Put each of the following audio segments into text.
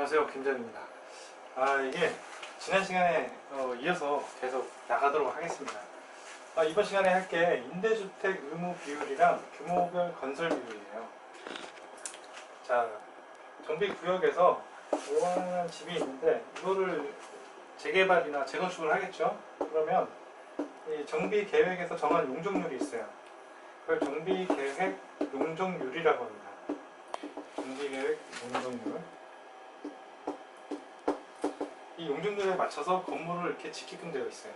안녕하세요. 김재입니다. 아 이게 지난 시간에 어, 이어서 계속 나가도록 하겠습니다. 아, 이번 시간에 할 게 임대주택 의무 비율이랑 규모별 건설 비율이에요. 자 정비구역에서 요만한 집이 있는데 이거를 재개발이나 재건축을 하겠죠? 그러면 이 정비계획에서 정한 용적률이 있어요. 그걸 정비계획 용적률이라고 합니다. 정비계획 용적률 이 용적률에 맞춰서 건물을 이렇게 짓게끔 되어 있어요.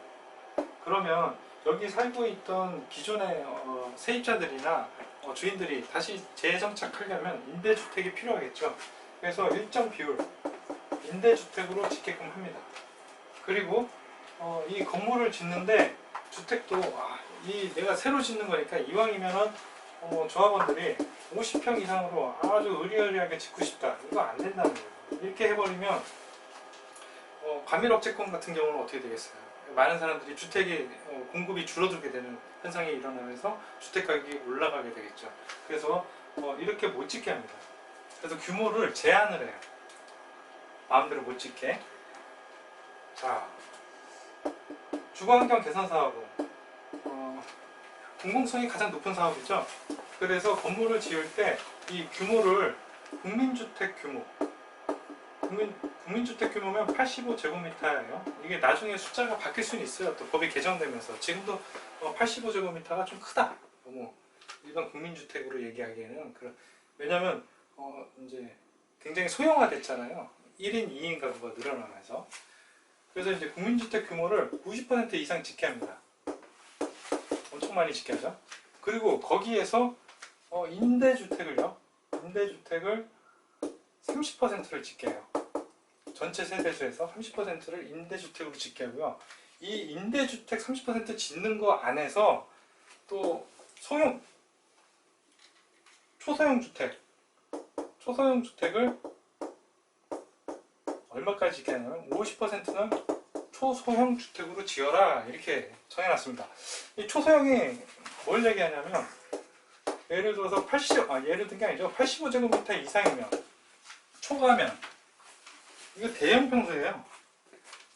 그러면 여기 살고 있던 기존의 어, 세입자들이나 어, 주인들이 다시 재정착하려면 임대주택이 필요하겠죠. 그래서 일정 비율 임대주택으로 짓게끔 합니다. 그리고 어, 이 건물을 짓는데 주택도 아, 이 내가 새로 짓는 거니까 이왕이면은 어, 조합원들이 50평 이상으로 아주 의리의리하게 짓고 싶다. 이거 안 된다는 거예요. 이렇게 해버리면 어, 과밀업체권 같은 경우는 어떻게 되겠어요? 많은 사람들이 주택이 어, 공급이 줄어들게 되는 현상이 일어나면서 주택 가격이 올라가게 되겠죠. 그래서 어, 이렇게 못 짓게 합니다. 그래서 규모를 제한을 해요. 마음대로 못 짓게. 자, 주거환경 개선 사업은 어, 공공성이 가장 높은 사업이죠. 그래서 건물을 지을 때 이 규모를 국민주택 규모 국민, 국민주택 규모면 85제곱미터예요. 이게 나중에 숫자가 바뀔 수는 있어요. 또 법이 개정되면서 지금도 85제곱미터가 좀 크다. 너무 일반 국민주택으로 얘기하기에는 그런 왜냐하면 어 이제 굉장히 소형화됐잖아요. 1인 2인 가구가 늘어나면서 그래서 이제 국민주택 규모를 90% 이상 짓게 합니다. 엄청 많이 하죠. 그리고 거기에서 어 임대주택을요. 임대주택을 30%를 짓게 해요. 전체 세대수에서 30%를 임대주택으로 짓게 하고요. 이 임대주택 30% 짓는 거 안에서 또 소형, 초소형 주택, 초소형 주택을 얼마까지 짓게 하냐면 50%는 초소형 주택으로 지어라 이렇게 정해놨습니다. 이 초소형이 뭘 얘기하냐면 예를 들어서 80, 아 예를 든 게 아니죠. 85제곱미터 이상이면 초과하면 이거 대형 평수예요.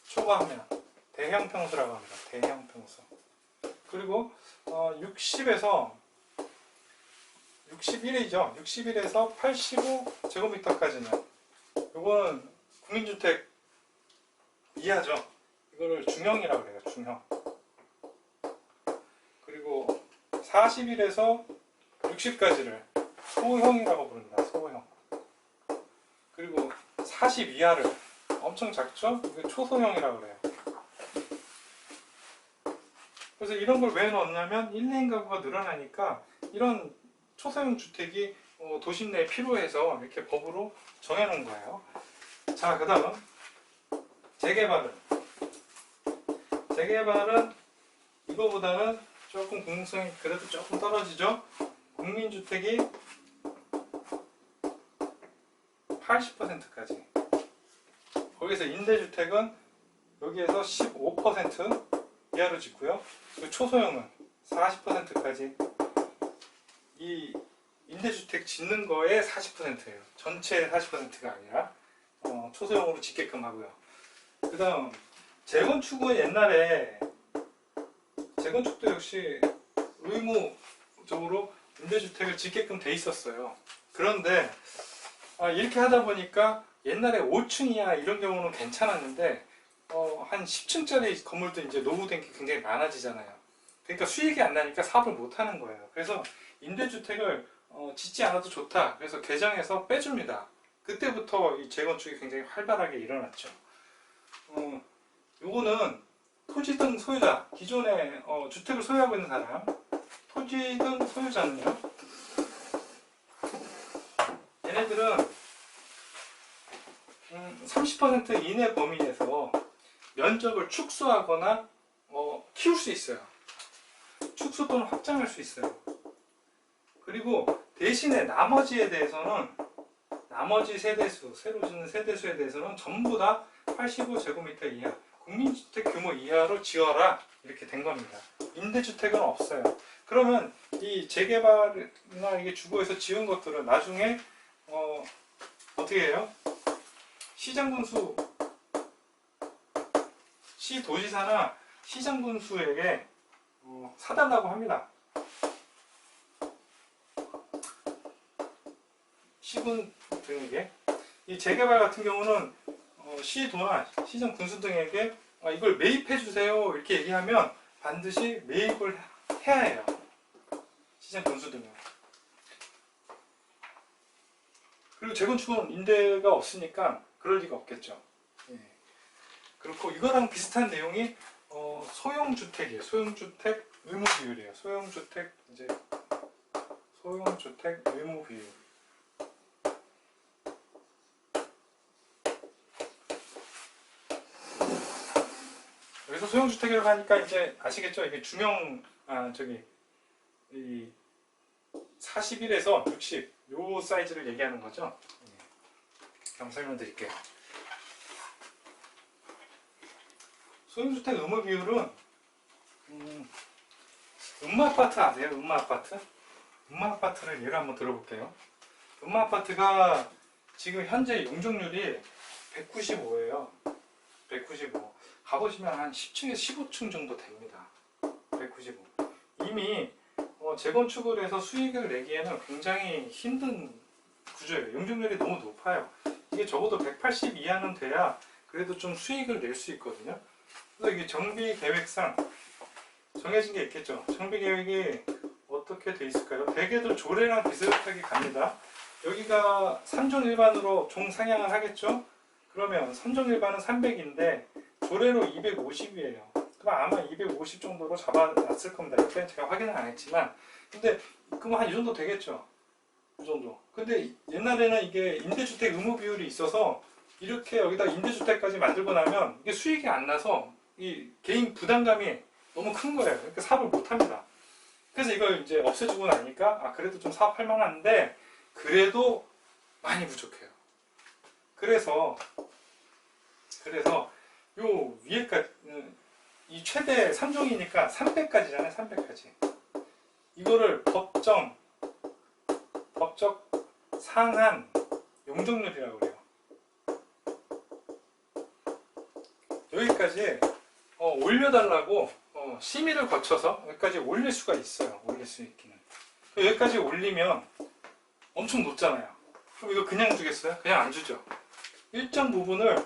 초과하면 대형 평수라고 합니다. 대형 평수. 그리고 어, 60에서 61이죠. 61에서 85제곱미터까지는 이거는 국민주택 이하죠. 이거를 중형이라고 그래요. 중형. 그리고 41에서 60까지를 소형이라고 부릅니다. 소형. 그리고 40 이하를 엄청 작죠? 이게 초소형이라고 그래요. 그래서 이런 걸 왜 넣었냐면 1, 2인 가구가 늘어나니까 이런 초소형 주택이 어, 도심 내에 필요해서 이렇게 법으로 정해놓은 거예요. 자, 그 다음 재개발은 재개발은 이거보다는 조금 공공성이 그래도 조금 떨어지죠. 국민주택이 80%까지 거기서 임대주택은 여기에서 15% 이하로 짓고요. 초소형은 40%까지 이 임대주택 짓는 거에 40%예요. 전체 40%가 아니라 어, 초소형으로 짓게끔 하고요. 그 다음 재건축은 옛날에 재건축도 역시 의무적으로 임대주택을 짓게끔 돼 있었어요. 그런데 아, 이렇게 하다 보니까 옛날에 5층 이하 이런 경우는 괜찮았는데 어, 한 10층짜리 건물도 이제 노후된 게 굉장히 많아지잖아요. 그러니까 수익이 안 나니까 사업을 못 하는 거예요. 그래서 임대주택을 어, 짓지 않아도 좋다. 그래서 개정해서 빼줍니다. 그때부터 이 재건축이 굉장히 활발하게 일어났죠. 어, 요거는 토지 등 소유자, 기존에 어, 주택을 소유하고 있는 사람, 토지 등 소유자는요. 얘네들은 음, 30% 이내 범위에서 면적을 축소하거나 어, 키울 수 있어요. 축소 또는 확장할 수 있어요. 그리고 대신에 나머지에 대해서는 나머지 세대수, 새로 짓는 세대수에 대해서는 전부 다 85제곱미터 이하, 국민주택 규모 이하로 지어라 이렇게 된 겁니다. 임대주택은 없어요. 그러면 이 재개발이나 이게 주거에서 지은 것들은 나중에 어, 어떻게 해요? 시장군수 시 도지사나 시장군수에게 어, 사달라고 합니다. 시군 등에게 이 재개발 같은 경우는 어, 시도나 시장 군수 등에게 아, 이걸 매입해 주세요 이렇게 얘기하면 반드시 매입을 해야 해요. 시장 군수 등은 그리고 재건축은 임대가 없으니까 그럴 리가 없겠죠. 예. 그렇고 이거랑 비슷한 내용이 어, 소형주택이에요. 소형주택 의무 비율이에요. 소형주택 이제 소형주택 의무 비율. 여기서 소형주택이라고 하니까 이제 아시겠죠? 이게 주명 아 저기 이 41에서 60 요 사이즈를 얘기하는 거죠. 예. 그럼 설명드릴게요. 소형주택 의무 비율은 음, 음마 아파트 아세요? 음마 아파트? 음마 아파트를 예를 한번 들어볼게요. 음마 아파트가 지금 현재 용적률이 195예요. 195. 가보시면 한 10층에서 15층 정도 됩니다. 195. 이미 어, 재건축을 해서 수익을 내기에는 굉장히 힘든 구조예요. 용적률이 너무 높아요. 이게 적어도 180 이하는 돼야 그래도 좀 수익을 낼 수 있거든요. 그래서 이게 정비 계획상 정해진 게 있겠죠. 정비 계획이 어떻게 돼 있을까요? 대개도 조례랑 비슷하게 갑니다. 여기가 3종 일반으로 종 상향을 하겠죠? 그러면 3종 일반은 300인데 조례로 250이에요. 그럼 아마 250 정도로 잡아놨을 겁니다. 이렇게 제가 확인은 안 했지만 근데 그럼 한 이 정도 되겠죠. 이 정도. 근데 옛날에는 이게 임대주택 의무 비율이 있어서 이렇게 여기다 임대주택까지 만들고 나면 이게 수익이 안 나서 이 개인 부담감이 너무 큰 거예요. 그러니까 사업을 못 합니다. 그래서 이걸 이제 없애주고 나니까 아 그래도 좀 사업할 만한데 그래도 많이 부족해요. 그래서 그래서 요 위에까지 이 최대 3종이니까 300까지잖아요. 300까지. 이거를 법정 법적 상한 용적률이라고 그래요. 여기까지 어, 올려달라고 어, 심의를 거쳐서 여기까지 올릴 수가 있어요. 올릴 수 있기는. 여기까지 올리면 엄청 높잖아요. 그럼 이거 그냥 주겠어요? 그냥 안 주죠. 일정 부분을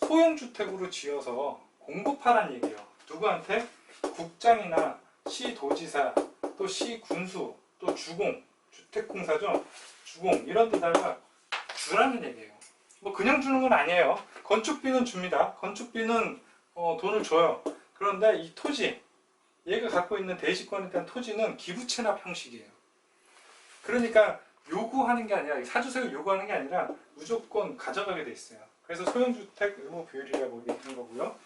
소형주택으로 지어서 공급하란 얘기예요. 누구한테? 국장이나 시도지사, 또 시군수, 또 주공, 주택공사죠. 주공 이런 데다가 주라는 얘기예요. 뭐 그냥 주는 건 아니에요. 건축비는 줍니다. 건축비는 어, 돈을 줘요. 그런데 이 토지, 얘가 갖고 있는 대지권에 대한 토지는 기부 체납 형식이에요. 그러니까 요구하는 게 아니라 사주세를 요구하는 게 아니라 무조건 가져가게 돼 있어요. 그래서 소형주택 의무 비율이라고 얘기하는 거고요.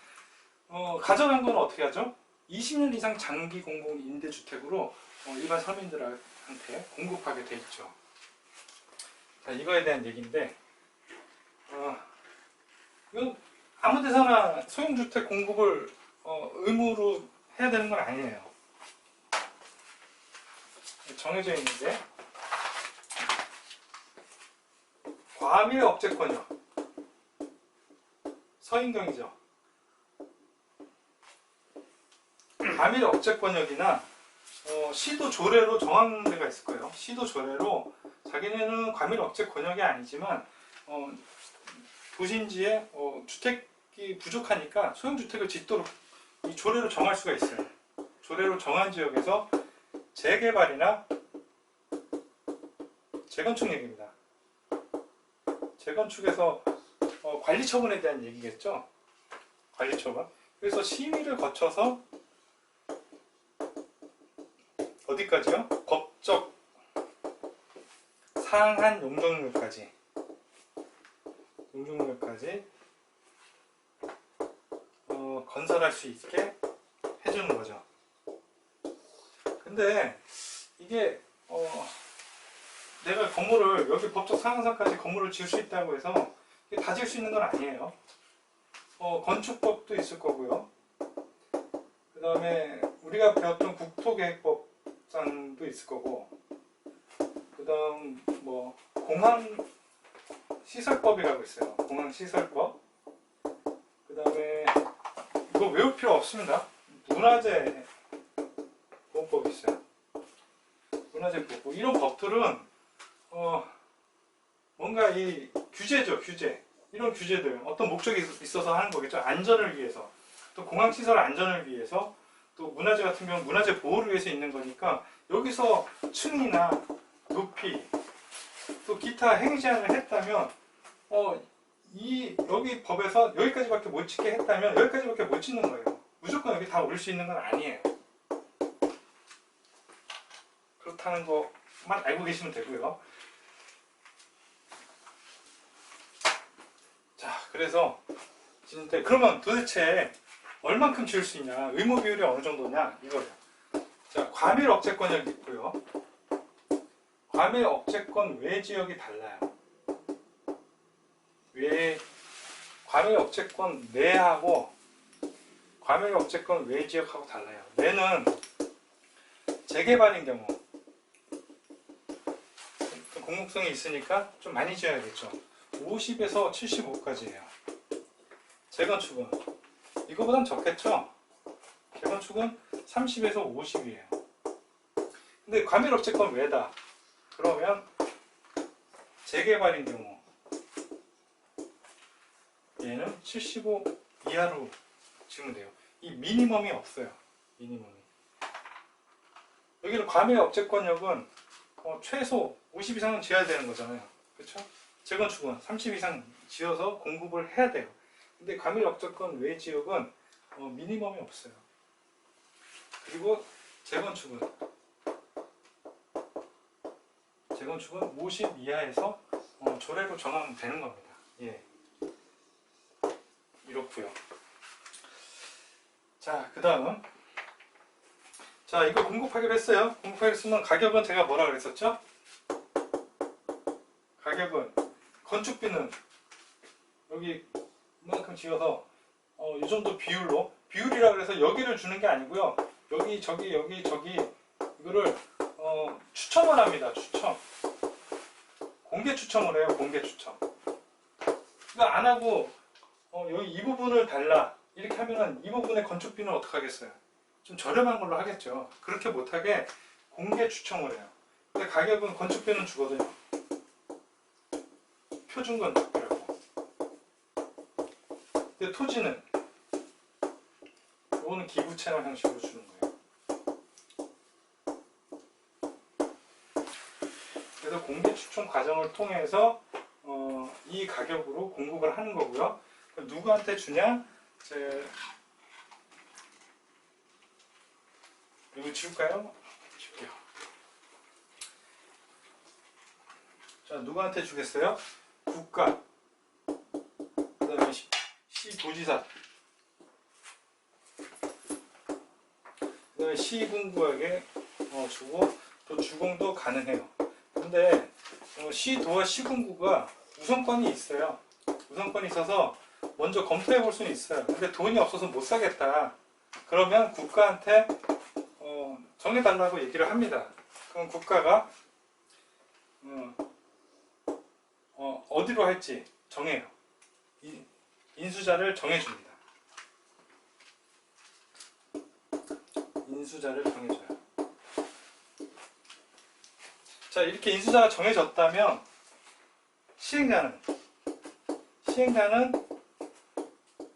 어, 가져간 건 어떻게 하죠? 20년 이상 장기 공공 임대주택으로 어, 일반 서민들한테 공급하게 돼 있죠. 자, 이거에 대한 얘기인데, 어, 아무 데서나 소형주택 공급을 어, 의무로 해야 되는 건 아니에요. 정해져 있는데, 과밀 업체권이요. 서인경이죠. 과밀 업체권역이나 어, 시도 조례로 정하는 데가 있을 거예요. 시도 조례로 자기네는 과밀 업체 권역이 아니지만 어, 도심지에 어, 주택이 부족하니까 소형 주택을 짓도록 이 조례로 정할 수가 있어요. 조례로 정한 지역에서 재개발이나 재건축 얘기입니다. 재건축에서 어, 관리 처분에 대한 얘기겠죠. 관리 처분. 그래서 심의를 거쳐서 어디까지요? 법적 상한 용적률까지 용적률까지 어, 건설할 수 있게 해주는 거죠. 근데 이게 어, 내가 건물을 여기 법적 상한선까지 건물을 지을 수 있다고 해서 다 지을 수 있는 건 아니에요. 어, 건축법도 있을 거고요. 그 다음에 우리가 배웠던 국토계획법 상도 있을 거고, 그 다음 뭐 공항 시설법이라고 있어요. 공항 시설법. 그 다음에 이거 외울 필요 없습니다. 문화재 보호법이 있어요. 문화재 보호법. 이런 법들은 어 뭔가 이 규제죠, 규제. 이런 규제들 어떤 목적이 있- 있어서 하는 거겠죠. 안전을 위해서. 또 공항 시설 안전을 위해서 또 문화재 같은 경우는 문화재 보호를 위해서 있는 거니까 여기서 층이나 높이 또 기타 행위 제한을 했다면 어, 이 여기 법에서 여기까지밖에 못 찍게 했다면 여기까지밖에 못 찍는 거예요. 무조건 여기 다 올릴 수 있는 건 아니에요. 그렇다는 것만 알고 계시면 되고요. 자, 그래서 진짜 그러면 도대체 얼만큼 지을 수 있냐? 의무 비율이 어느 정도냐? 이거예요. 자, 과밀 억제권 여기 있고요. 과밀 억제권 외 지역이 달라요. 외 과밀 억제권 내하고 과밀 억제권 외 지역하고 달라요. 내는 재개발인 경우 그 공공성이 있으니까 좀 많이 지어야겠죠. 50에서 75까지예요. 재건축은 이거보단 적겠죠? 재건축은 30에서 50이에요. 근데 과밀 억제권 외다. 그러면 재개발인 경우 얘는 75 이하로 지으면 돼요. 이 미니멈이 없어요. 미니멈이. 여기는 과밀 억제권역은 어, 최소 50 이상은 지어야 되는 거잖아요. 그렇죠? 재건축은 30 이상 지어서 공급을 해야 돼요. 근데 과밀 억제권 외 지역은 어, 미니멈이 없어요. 그리고 재건축은 재건축은 50 이하에서 어, 조례로 정하면 되는 겁니다. 예. 이렇고요. 자, 그 다음. 자, 이거 공급하기로 했어요. 공급하기로 했으면 가격은 제가 뭐라 그랬었죠? 가격은 건축비는 여기 이 만큼 지어서 어, 이 정도 비율로 비율이라 그래서 여기를 주는 게 아니고요. 여기 저기 여기 저기 이거를 어, 추첨을 합니다. 추첨. 공개 추첨을 해요. 공개 추첨. 이거 안 하고 어, 여기 이 부분을 달라 이렇게 하면은 이 부분의 건축비는 어떻게 하겠어요? 좀 저렴한 걸로 하겠죠. 그렇게 못하게 공개 추첨을 해요. 근데 가격은 건축비는 주거든요. 표준 건축비라고. 근데 토지는 이거는 기부 채널 형식으로 주는 거예요. 그래서 공개 추첨 과정을 통해서 어, 이 가격으로 공급을 하는 거고요. 누구한테 주냐? 제 이거 지울까요? 지울게요. 자, 누구한테 주겠어요? 국가. 시도지사. 그다음에 시군구에게 어, 주고 또 주공도 가능해요. 근데 어, 시도와 시군구가 우선권이 있어요. 우선권이 있어서 먼저 검토해 볼 수는 있어요. 근데 돈이 없어서 못 사겠다. 그러면 국가한테 어, 정해달라고 얘기를 합니다. 그럼 국가가 어, 어, 어디로 할지 정해요. 이, 인수자를 정해줍니다. 인수자를 정해줘요. 자 이렇게 인수자가 정해졌다면 시행자는 시행자는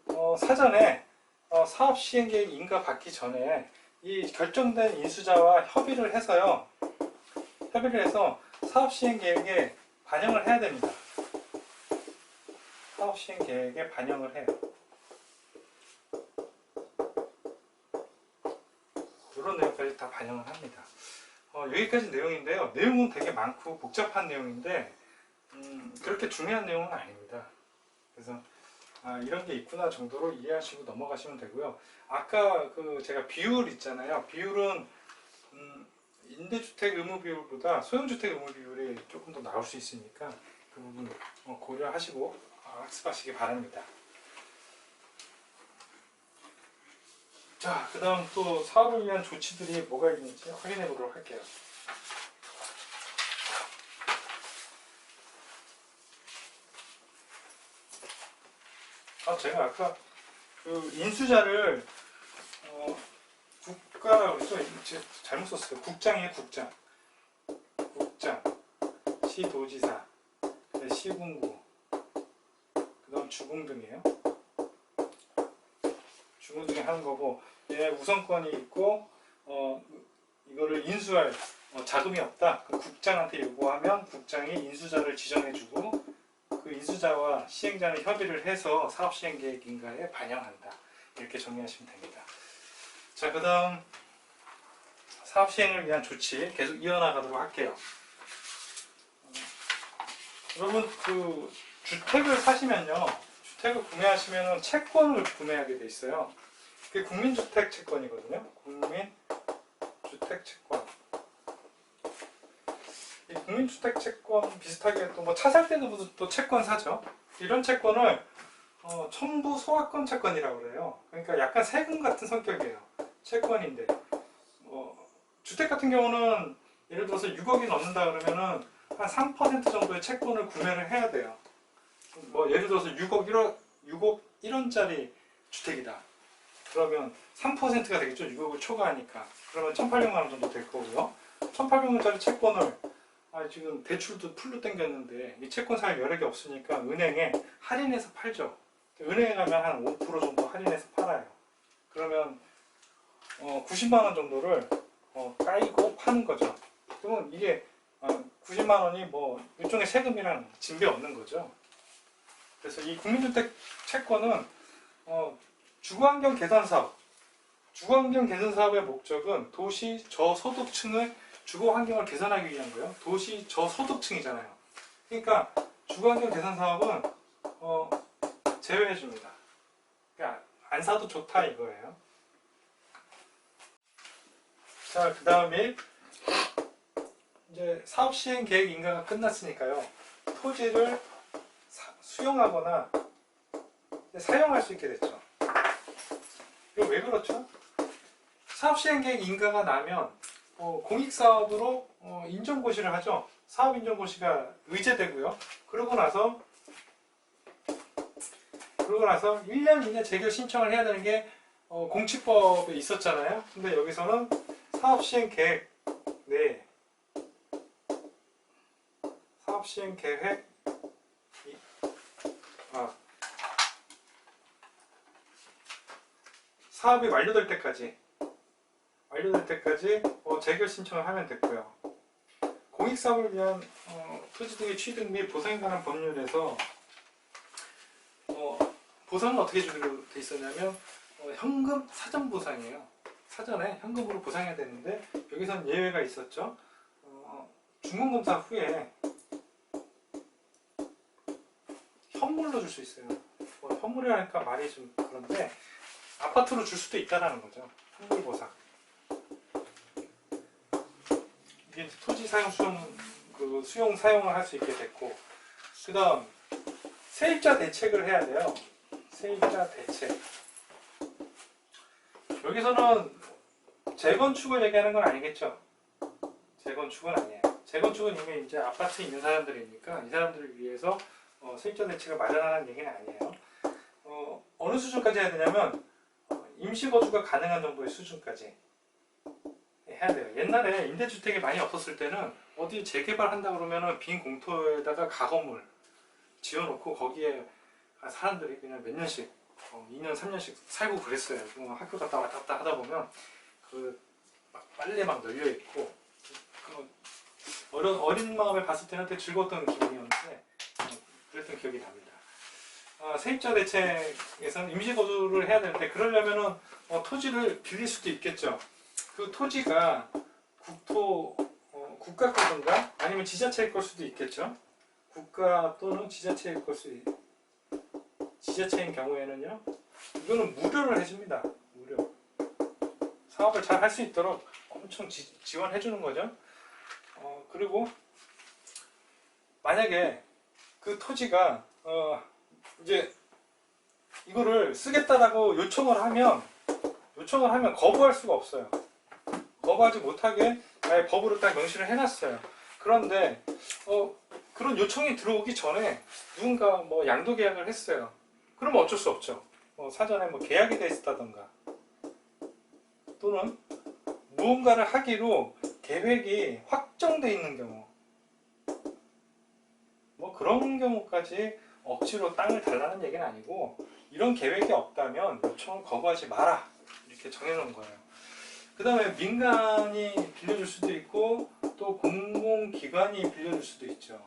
어, 사전에 어, 사업 시행 계획 인가 받기 전에 이 결정된 인수자와 협의를 해서요. 협의를 해서 사업 시행 계획에 반영을 해야 됩니다. 사업 시행 계획에 반영을 해요. 이런 내용까지 다 반영을 합니다. 어, 여기까지 내용인데요. 내용은 되게 많고 복잡한 내용인데 음, 그렇게 중요한 내용은 아닙니다. 그래서 아, 이런 게 있구나 정도로 이해하시고 넘어가시면 되고요. 아까 그 제가 비율 있잖아요. 비율은 음, 임대주택 의무 비율보다 소형주택 의무 비율이 조금 더 나올 수 있으니까 그 부분 어, 고려하시고 어, 학습하시기 바랍니다. 자, 그 다음 또 사업을 위한 조치들이 뭐가 있는지 확인해 보도록 할게요. 아 제가 아까 그 인수자를 어, 국가 그래서 제- 잘못 썼어요. 국장이에요 국장. 국장, 시도지사, 네, 시군구, 주공등이에요. 주공등이 하는 거고 얘 우선권이 있고 어 이거를 인수할 어, 자금이 없다. 그럼 국장한테 요구하면 국장이 인수자를 지정해주고 그 인수자와 시행자는 협의를 해서 사업 시행 계획 인가에 반영한다. 이렇게 정리하시면 됩니다. 자, 그 다음 사업 시행을 위한 조치 계속 이어나가도록 할게요. 어, 여러분 그 주택을 사시면요, 주택을 구매하시면은 채권을 구매하게 돼 있어요. 그게 국민주택 채권이거든요. 국민주택 채권. 이 국민주택 채권 비슷하게 또 뭐 차 살 때도 또 채권 사죠. 이런 채권을 어, 첨부 소화권 채권이라고 그래요. 그러니까 약간 세금 같은 성격이에요. 채권인데 뭐 주택 같은 경우는 예를 들어서 6억이 넘는다 그러면은 한 3% 정도의 채권을 구매를 해야 돼요. 뭐 예를 들어서 6억 1원 6억 1원짜리 주택이다. 그러면 3%가 되겠죠. 6억을 초과하니까. 그러면 1,800만 원 정도 될 거고요. 1,800원짜리 채권을 아, 지금 대출도 풀로 땡겼는데 이 채권 살 여력이 없으니까 은행에 할인해서 팔죠. 은행에 가면 한 5% 정도 할인해서 팔아요. 그러면 어, 90만 원 정도를 어, 까이고 파는 거죠. 그러면 이게 어, 90만 원이 뭐 일종의 세금이랑 진배 없는 거죠. 그래서 이 국민주택 채권은 어, 주거환경 개선 사업, 주거환경 개선 사업의 목적은 도시 저소득층의 주거 환경을 개선하기 위한 거예요. 도시 저소득층이잖아요. 그러니까 주거환경 개선 사업은 어, 제외해 줍니다. 그러니까 안 사도 좋다 이거예요. 자, 그 다음에 이제 사업 시행 계획 인가가 끝났으니까요. 토지를 사- 수용하거나 사용할 수 있게 됐죠. 이거 왜 그렇죠? 사업 시행 계획 인가가 나면 어, 공익사업으로 어, 인정고시를 하죠. 사업 인정고시가 의제되고요. 그러고 나서 그러고 나서 1년 이내 재결 신청을 해야 되는 게 어, 공치법에 있었잖아요. 근데 여기서는 사업 시행 계획 네 사업 시행 계획 이- 아 사업이 완료될 때까지 완료될 때까지 어, 재결 신청을 하면 됐고요. 공익사업을 위한 어, 토지 등의 취득 및 보상에 관한 법률에서 어, 보상은 어떻게 주기로 돼 있었냐면 어, 현금 사전 보상이에요. 사전에 현금으로 보상해야 되는데 여기선 예외가 있었죠. 어, 중간검사 후에 현물로 줄 수 있어요. 뭐 현물이라니까 말이 좀 그런데 아파트로 줄 수도 있다라는 거죠. 현물 보상. 이게 토지 사용 수용 그 수용 사용을 할 수 있게 됐고 그다음 세입자 대책을 해야 돼요. 세입자 대책. 여기서는 재건축을 얘기하는 건 아니겠죠? 재건축은 아니에요. 재건축은 이미 이제 아파트에 있는 사람들이니까 이 사람들을 위해서 어, 세입자 대책을 마련하는 얘기는 아니에요. 어, 어느 수준까지 해야 되냐면 어, 임시거주가 가능한 정도의 수준까지 해야 돼요. 옛날에 임대주택이 많이 없었을 때는 어디 재개발한다 그러면은 빈 공터에다가 가건물 지어놓고 거기에 사람들이 그냥 몇 년씩 어, 2년 3년씩 살고 그랬어요. 뭐 학교 갔다 왔다 갔다 하다 보면 그 막 빨래 막 널려 있고 그 어린 어린 마음에 봤을 때는 되게 즐거웠던 기분이었는데 어, 그랬던 기억이 납니다. 아, 세입자 대책에서는 임시 거주를 해야 되는데 그러려면은 어, 토지를 빌릴 수도 있겠죠. 그 토지가 국토 어, 국가 거든가 아니면 지자체일 걸 수도 있겠죠. 국가 또는 지자체일 걸 수도 있- 지자체인 경우에는요. 이거는 무료를 해줍니다. 무료. 사업을 잘 할 수 있도록 엄청 지, 지원해 주는 거죠. 어, 그리고 만약에 그 토지가 어, 이제 이거를 쓰겠다라고 요청을 하면 요청을 하면 거부할 수가 없어요. 거부하지 못하게 아예 법으로 딱 명시를 해놨어요. 그런데 어, 그런 요청이 들어오기 전에 누군가 뭐 양도 계약을 했어요. 그러면 어쩔 수 없죠. 뭐 사전에 뭐 계약이 돼 있다던가 또는 무언가를 하기로 계획이 확정돼 있는 경우 뭐 그런 경우까지 억지로 땅을 달라는 얘기는 아니고 이런 계획이 없다면 요청을 거부하지 마라 이렇게 정해놓은 거예요. 그 다음에 민간이 빌려줄 수도 있고 또 공공기관이 빌려줄 수도 있죠.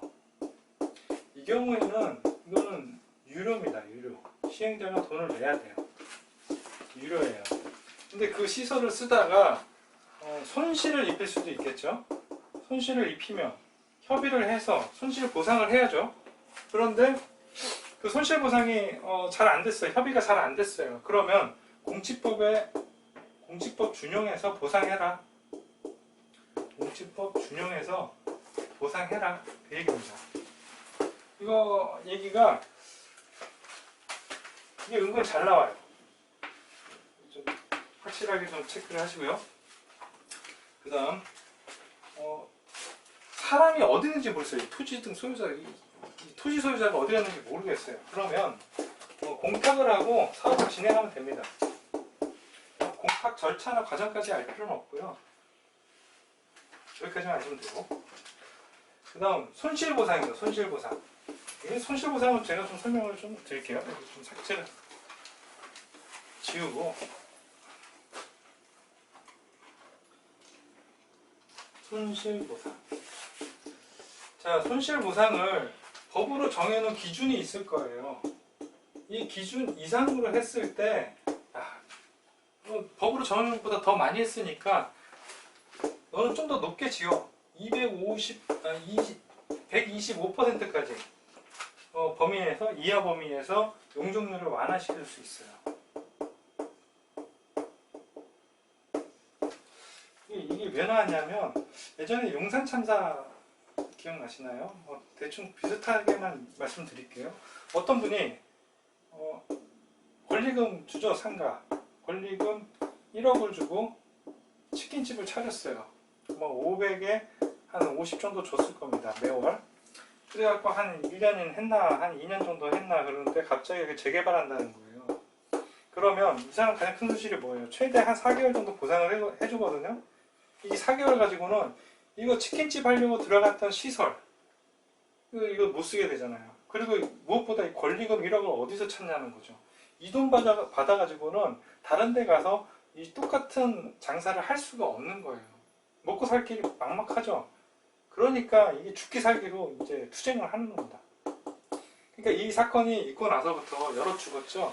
이 경우에는 이거는 유료입니다. 유료. 시행자가 돈을 내야 돼요. 유료예요. 근데 그 시설을 쓰다가 어, 손실을 입힐 수도 있겠죠. 손실을 입히면 협의를 해서 손실 보상을 해야죠. 그런데 그 손실 보상이 어, 잘 안 됐어요. 협의가 잘 안 됐어요. 그러면 공치법에 공치법 준용해서 보상해라. 공치법 준용해서 보상해라. 그 얘기입니다. 이거 얘기가 이게 은근 잘 나와요. 좀 확실하게 좀 체크를 하시고요. 그 다음, 어, 사람이 어디 있는지. 이 토지 등 소유자, 토지 소유자가 어디 갔는지 모르겠어요. 그러면 어, 공탁을 하고 사업을 진행하면 됩니다. 공탁 절차나 과정까지 알 필요는 없고요. 여기까지만 아시면 되고. 그 다음, 손실보상입니다. 손실보상. 이 손실보상은 제가 좀 설명을 좀 드릴게요. 좀 삭제를 지우고. 손실보상. 자, 손실보상을 법으로 정해놓은 기준이 있을 거예요. 이 기준 이상으로 했을 때, 아, 어, 법으로 정해놓은 것보다 더 많이 했으니까, 너는 좀 더 높게 지어. 250, 아, 20, 125%까지. 어, 범위에서, 이하 범위에서 용적률을 완화시킬 수 있어요. 이게 왜 나왔냐면, 예전에 용산 참사 기억나시나요? 뭐 대충 비슷하게만 말씀드릴게요. 어떤 분이 어, 권리금 주죠 상가 권리금 1억을 주고 치킨집을 차렸어요. 뭐 500에 한 50 정도 줬을 겁니다 매월. 그래갖고 한 1년 했나 한 2년 정도 했나 그러는데 갑자기 그 재개발한다는 거예요. 그러면 이 사람 가장 큰 손실이 뭐예요? 최대 한 4개월 정도 보상을 해- 해주거든요. 이 4개월 가지고는 이거 치킨집 하려고 들어갔던 시설 이거, 이거 못 쓰게 되잖아요. 그리고 무엇보다 이 권리금 1억을 어디서 찾냐는 거죠. 이 돈 받아, 받아가지고는 다른 데 가서 이 똑같은 장사를 할 수가 없는 거예요. 먹고 살 길이 막막하죠. 그러니까 이게 죽기 살기로 이제 투쟁을 하는 겁니다. 그러니까 이 사건이 있고 나서부터 여러 죽었죠.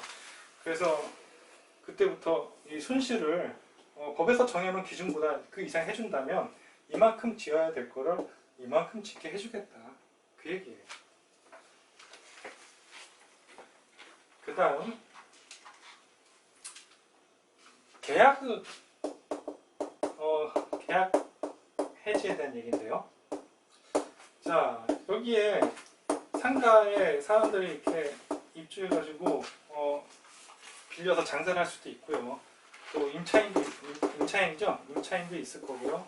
그래서 그때부터 이 손실을 어, 법에서 정해놓은 기준보다 그 이상 해준다면 이만큼 지어야 될 거를 이만큼 짓게 해주겠다. 그 얘기예요. 그 다음 계약 어, 계약 해지에 대한 얘기인데요. 자 여기에 상가에 사람들이 이렇게 입주해가지고 어, 빌려서 장사를 할 수도 있고요. 또 임차인도 있- 임차인이죠. 임차인도 있을 거고요.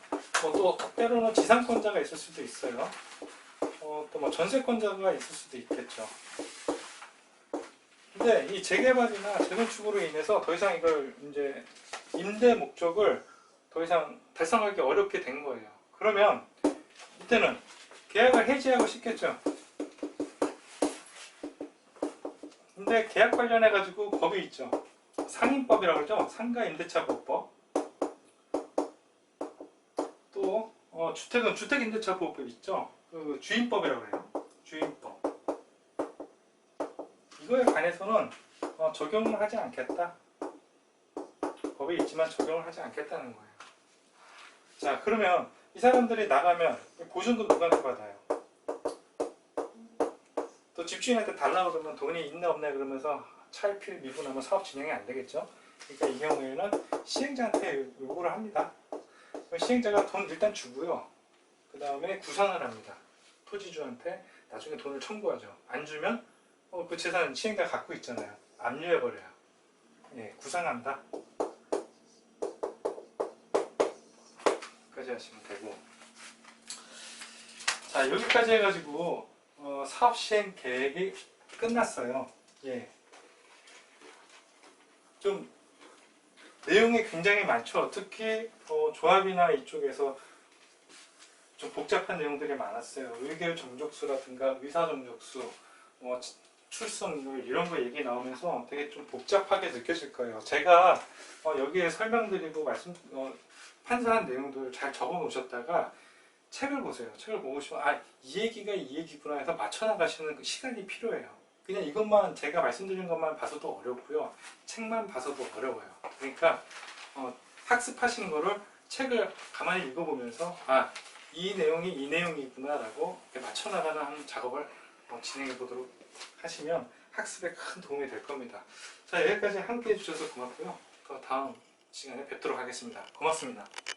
뭐 또 때로는 지상권자가 있을 수도 있어요. 어, 또 뭐 전세권자가 있을 수도 있겠죠. 근데 이 재개발이나 재건축으로 인해서 더 이상 이걸 이제 임대 목적을 더 이상 달성하기 어렵게 된 거예요. 그러면 이때는 계약을 해지하고 싶겠죠. 근데 계약 관련해 가지고 법이 있죠. 상임법이라고 그러죠. 상가 임대차 보호법. 어, 주택은 주택 임대차 보호법 있죠. 그 주임법이라고 해요. 주임법. 이거에 관해서는 어, 적용을 하지 않겠다. 법이 있지만 적용을 하지 않겠다는 거예요. 자, 그러면 이 사람들이 나가면 보증금 누구한테 받아요? 또 집주인한테 달라고 그러면 돈이 있네 없네 그러면서 차일피일 미분하면 사업 진행이 안 되겠죠. 그러니까 이 경우에는 시행자한테 요구를 합니다. 시행자가 돈 일단 주고요. 그 다음에 구상을 합니다. 토지주한테 나중에 돈을 청구하죠. 안 주면 어, 그 재산 시행자가 갖고 있잖아요. 압류해버려요. 예, 구상한다. 까지 하시면 되고. 자, 여기까지 해가지고 어, 사업 시행 계획이 끝났어요. 예. 좀 내용이 굉장히 많죠. 특히 어, 조합이나 이쪽에서 좀 복잡한 내용들이 많았어요. 의결 정족수라든가 의사 정족수, 뭐 치- 출석률 이런 거 얘기 나오면서 되게 좀 복잡하게 느껴질 거예요. 제가 어, 여기에 설명드리고 말씀 어, 판사한 내용들 잘 적어 놓으셨다가 책을 보세요. 책을 보시면 아 이 얘기가 이 얘기구나 해서 맞춰 나가시는 그 시간이 필요해요. 그냥 이것만 제가 말씀드린 것만 봐서도 어렵고요. 책만 봐서도 어려워요. 그러니까 어, 학습하신 거를 책을 가만히 읽어보면서 아 이 내용이 이 내용이구나라고 이렇게 맞춰 나가는 하는 작업을 어, 진행해 보도록 하시면 학습에 큰 도움이 될 겁니다. 자 여기까지 함께 해주셔서 고맙고요. 또 다음 시간에 뵙도록 하겠습니다. 고맙습니다.